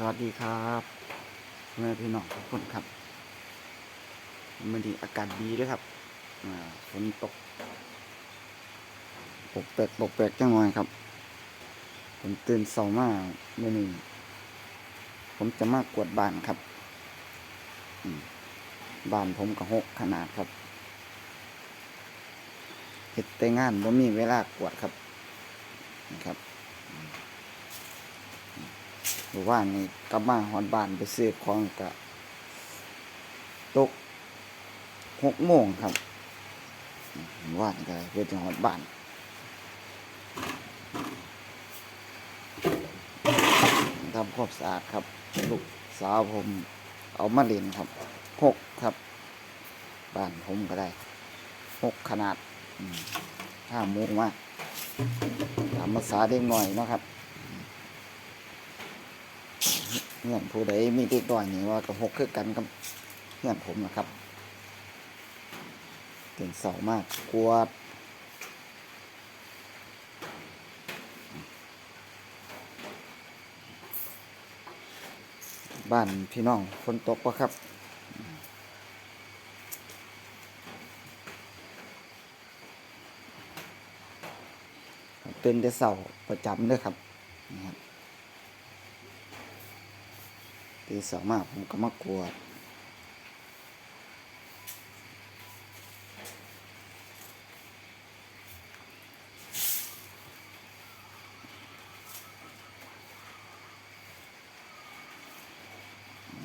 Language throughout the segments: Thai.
สวัสดีครับแม่พี่น้องทุกคนครับมันดีอากาศดีด้วยครับฝนตกปกแปลกปกแปลกจังหน่อยครับ ผมตื่นเช้ามาเมื่อนี้ผมจะมากวดบ้านครับบ้านผมก็หกขนาดครับเฮ็ดแต่งานบ่มีเวลากวดครับนะครับ หรือว่านี่กลับมาหอนบ้านไปซื้อของกะตกหกโมงครับหรือว่านก็เพื่อจะหอนบ้านทำความสะอาดครับ ลูกสาวผมเอามาเล่นครับหกครับ บ้านผมก็ได้หกขนาดห้าโมงมากตามภาษาเด็กหน่อยนะครับ เงื่อนผู้ใดมีเด็กน้อยนี่ว่ากับหกคือกันกับเงื่อนผมนะครับตื่นเสามากกวดบ้านพี่น้องฝนตกปะครับเป็นแต่เสาประจำเด้วยครับนี่ครับ ตีสองมาผมก็มากวด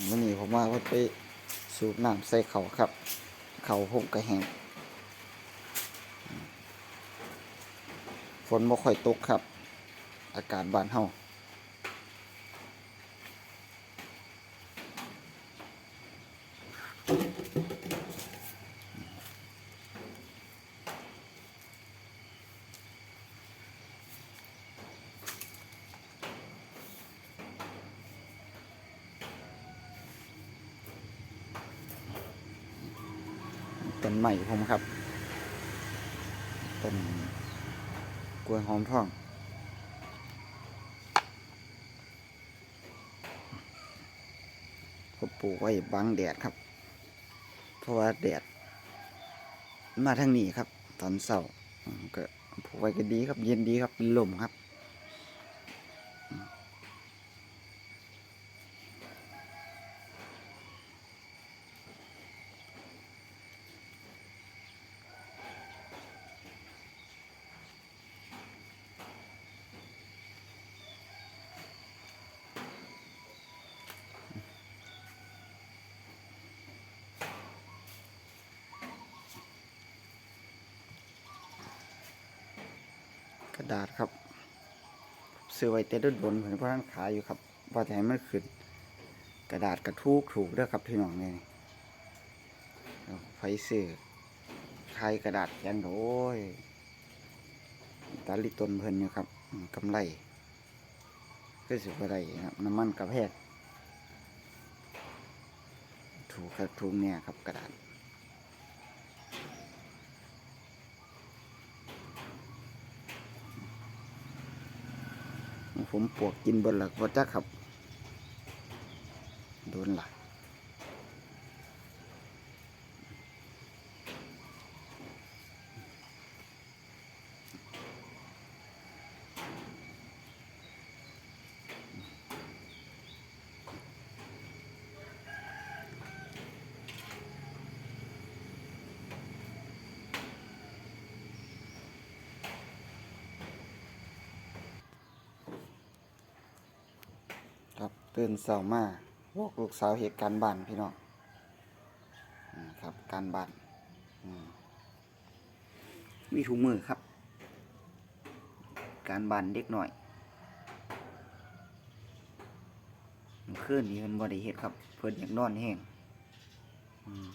วันนี้ผมว่าว่าไปสูบน้ำใส่เขาครับ เขาผมก็แห้งฝนบ่ค่อยตกครับ อากาศบ้านเฮา ต้ นใหม่ผมครับต้นกล้วยหอมทองผมปลูกไว้บังแดดครับ เพราะว่าแดด มาทางนี้ครับ ตอนเสาร์ก็ปลูกไว้ก็ดีครับ เย็นดีครับเป็นลมครับ ระดาษครับซื้อไว้แต่ด้นบนเหมือนพระท่านขายอยู่ครับว่าจะให้มันขึ้นกระดาษกระทูกถูกเด้อครับพี่น้องเนี่ยไฟซื้อขายกระดาษแข็งโอ้ยตาลิตนเพลินอยู่ครับอืมกำไรก็สิบอะไรครับน้ำมันกระแพกถูกครับถูกเนี่ยครับกระดาษ ผมปวกกินบนหลักวัจักครับ โดนหลัก ตื่นเสามาบอกลูกสาวเหตุการณ์บ้านพี่น้องครับ การบ้านมีถุงมือครับ การบ้านเด็กหน่อยเคลื่อนนี่เพิ่นบ่ได้เฮ็ดครับ เพิ่นอยากนอนแห้งอืม